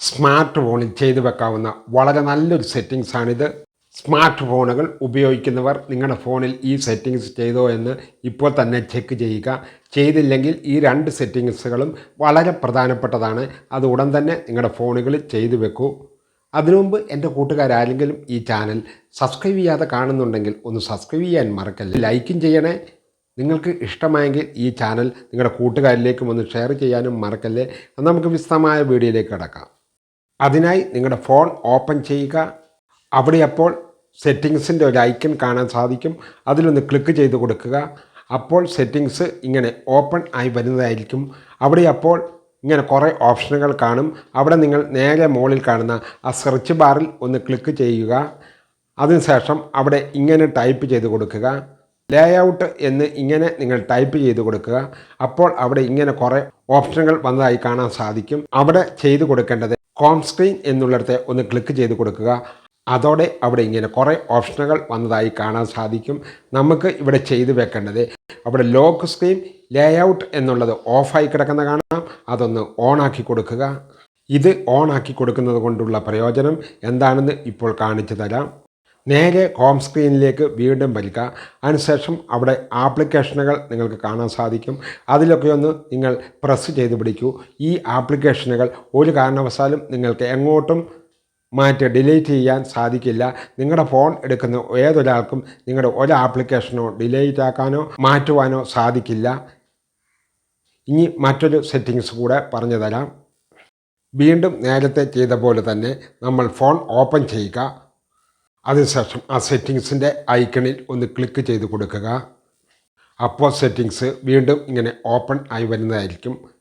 Smart ഫോണിൽ ചെയ്തു വെക്കാവുന്ന വളരെ നല്ലൊരു സെറ്റിങ്സാണിത്. സ്മാർട്ട് ഫോണുകൾ ഉപയോഗിക്കുന്നവർ നിങ്ങളുടെ ഫോണിൽ ഈ സെറ്റിങ്സ് ചെയ്തോ എന്ന് ഇപ്പോൾ തന്നെ ചെക്ക് ചെയ്യുക. ചെയ്തില്ലെങ്കിൽ ഈ രണ്ട് സെറ്റിങ്സുകളും വളരെ പ്രധാനപ്പെട്ടതാണ്. അത് ഉടൻ തന്നെ നിങ്ങളുടെ ഫോണുകളിൽ ചെയ്തു വെക്കൂ. അതിനു മുമ്പ് എന്റെ കൂട്ടുകാരാരെങ്കിലും ഈ ചാനൽ സബ്സ്ക്രൈബ് ചെയ്യാതെ കാണുന്നുണ്ടെങ്കിൽ ഒന്ന് സബ്സ്ക്രൈബ് ചെയ്യാൻ മറക്കല്ല. ലൈക്കും ചെയ്യണേ. നിങ്ങൾക്ക് ഇഷ്ടമായെങ്കിൽ ഈ ചാനൽ നിങ്ങളുടെ കൂട്ടുകാരിലേക്കും ഒന്ന് ഷെയർ ചെയ്യാനും മറക്കല്ലേ. നമുക്ക് വിശദമായ വീഡിയോയിലേക്ക് കിടക്കാം. അതിനായി നിങ്ങളുടെ ഫോൺ ഓപ്പൺ ചെയ്യുക. അവിടെ അപ്പോൾ സെറ്റിങ്സിന്റെ ഒരു ഐക്കൺ കാണാൻ സാധിക്കും. അതിലൊന്ന് ക്ലിക്ക് ചെയ്ത് കൊടുക്കുക. അപ്പോൾ സെറ്റിങ്സ് ഇങ്ങനെ ഓപ്പൺ ആയി വരുന്നതായിരിക്കും. അവിടെ അപ്പോൾ ഇങ്ങനെ കുറേ ഓപ്ഷനുകൾ കാണും. അവിടെ നിങ്ങൾ നേരെ മുകളിൽ കാണുന്ന ആ സെർച്ച് ബാറിൽ ഒന്ന് ക്ലിക്ക് ചെയ്യുക. അതിനുശേഷം അവിടെ ഇങ്ങനെ ടൈപ്പ് ചെയ്ത് കൊടുക്കുക. ലേഔട്ട് എന്ന് ഇങ്ങനെ നിങ്ങൾ ടൈപ്പ് ചെയ്ത് കൊടുക്കുക. അപ്പോൾ അവിടെ ഇങ്ങനെ കുറേ ഓപ്ഷനുകൾ വന്നതായി കാണാൻ സാധിക്കും. അവിടെ ചെയ്തു കൊടുക്കേണ്ടത് ഹോം സ്ക്രീൻ എന്നുള്ളിടത്ത് ഒന്ന് ക്ലിക്ക് ചെയ്ത് കൊടുക്കുക. അതോടെ അവിടെ ഇങ്ങനെ കുറേ ഓപ്ഷനുകൾ വന്നതായി കാണാൻ സാധിക്കും. നമുക്ക് ഇവിടെ ചെയ്തു വെക്കേണ്ടത് അവിടെ ലോക്ക് സ്ക്രീൻ ലേഔട്ട് എന്നുള്ളത് ഓഫായി കിടക്കുന്ന കാണാം. അതൊന്ന് ഓണാക്കി കൊടുക്കുക. ഇത് ഓണാക്കി കൊടുക്കുന്നത് കൊണ്ടുള്ള പ്രയോജനം എന്താണെന്ന് ഇപ്പോൾ കാണിച്ചു തരാം. നേരെ ഹോം സ്ക്രീനിലേക്ക് വീണ്ടും വരിക അതിനുശേഷം അവിടെ ആപ്ലിക്കേഷനുകൾ നിങ്ങൾക്ക് കാണാൻ സാധിക്കും. അതിലൊക്കെ ഒന്ന് നിങ്ങൾ പ്രസ് ചെയ്ത് പിടിക്കൂ. ഈ ആപ്ലിക്കേഷനുകൾ ഒരു കാരണവശാലും നിങ്ങൾക്ക് എങ്ങോട്ടും മാറ്റി ഡിലീറ്റ് ചെയ്യാൻ സാധിക്കില്ല. നിങ്ങളുടെ ഫോൺ എടുക്കുന്ന ഏതൊരാൾക്കും നിങ്ങളുടെ ഒരു ആപ്ലിക്കേഷനോ ഡിലീറ്റ് ആക്കാനോ മാറ്റുവാനോ സാധിക്കില്ല. ഇനി മറ്റൊരു സെറ്റിങ്സ് കൂടെ പറഞ്ഞു തരാം വീണ്ടും നേരത്തെ ചെയ്ത പോലെ തന്നെ നമ്മൾ ഫോൺ ഓപ്പൺ ചെയ്യുക. അതിനുശേഷം ആ സെറ്റിങ്സിന്റെ ഐക്കണിൽ ഒന്ന് ക്ലിക്ക് ചെയ്ത് കൊടുക്കുക. അപ്പോൾ സെറ്റിങ്സ് വീണ്ടും ഇങ്ങനെ ഓപ്പൺ ആയി വരുന്നതായിരിക്കും.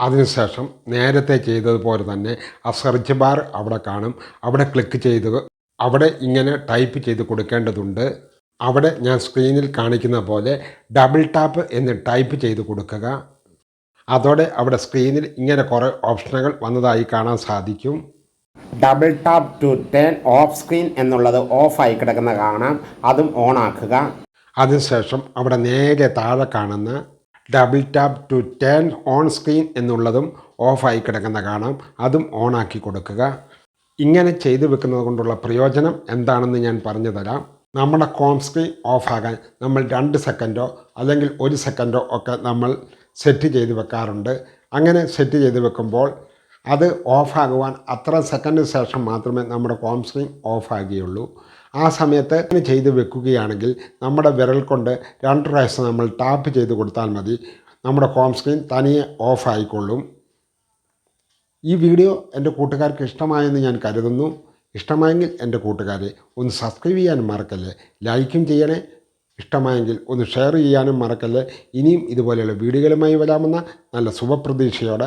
അതിനുശേഷം നേരത്തെ ചെയ്തതുപോലെ തന്നെ ആ സെർച്ച് ബാർ അവിടെ കാണും. അവിടെ ക്ലിക്ക് ചെയ്ത് അവിടെ ഇങ്ങനെ ടൈപ്പ് ചെയ്ത് കൊടുക്കേണ്ടതുണ്ട്. അവിടെ ഞാൻ സ്ക്രീനിൽ കാണിക്കുന്ന പോലെ ഡബിൾ ടാപ്പ് എന്ന് ടൈപ്പ് ചെയ്ത് കൊടുക്കുക. അതോടെ അവിടെ സ്ക്രീനിൽ ഇങ്ങനെ കുറേ ഓപ്ഷനുകൾ വന്നതായി കാണാൻ സാധിക്കും. Double tap to turn off screen എന്നുള്ളത് ഓഫായി കിടക്കുന്ന കാണാം. അതും ഓൺ ആക്കുക. അതിനുശേഷം അവിടെ നേരെ താഴെ കാണുന്ന double tap to turn on screen എന്നുള്ളതും ഓഫായി കിടക്കുന്ന കാണാം. അതും ഓൺ ആക്കി കൊടുക്കുക. ഇങ്ങനെ ചെയ്തു വെക്കുന്നത് കൊണ്ടുള്ള പ്രയോജനം എന്താണെന്ന് ഞാൻ പറഞ്ഞു തരാം. നമ്മുടെ കോം സ്ക്രീൻ ഓഫാകാൻ നമ്മൾ രണ്ട് സെക്കൻഡോ അല്ലെങ്കിൽ ഒരു സെക്കൻഡോ ഒക്കെ നമ്മൾ സെറ്റ് ചെയ്ത് വെക്കാറുണ്ട്. അങ്ങനെ സെറ്റ് ചെയ്ത് വെക്കുമ്പോൾ അത് ഓഫാകുവാൻ അത്ര സെക്കൻഡ് ശേഷം മാത്രമേ നമ്മുടെ സ്ക്രീൻ ഓഫാകുകയുള്ളൂ. ആ സമയത്ത് ചെയ്ത് വെക്കുകയാണെങ്കിൽ നമ്മുടെ വിരൽ കൊണ്ട് രണ്ട് പ്രാവശ്യം നമ്മൾ ടാപ്പ് ചെയ്ത് കൊടുത്താൽ മതി. നമ്മുടെ ഹോം സ്ക്രീൻ തനിയെ ഓഫായിക്കൊള്ളും. ഈ വീഡിയോ എന്റെ കൂട്ടുകാർക്ക് ഇഷ്ടമായെന്ന് ഞാൻ കരുതുന്നു. ഇഷ്ടമായെങ്കിൽ എന്റെ കൂട്ടുകാരെ ഒന്ന് സബ്സ്ക്രൈബ് ചെയ്യാനും മറക്കല്ലേ? ലൈക്കും ചെയ്യണേ. ഇഷ്ടമായെങ്കിൽ ഒന്ന് ഷെയർ ചെയ്യാനും മറക്കല്ലേ? ഇനിയും ഇതുപോലെയുള്ള വീഡിയോകളുമായി വരാമെന്ന നല്ല ശുഭപ്രതീക്ഷയോടെ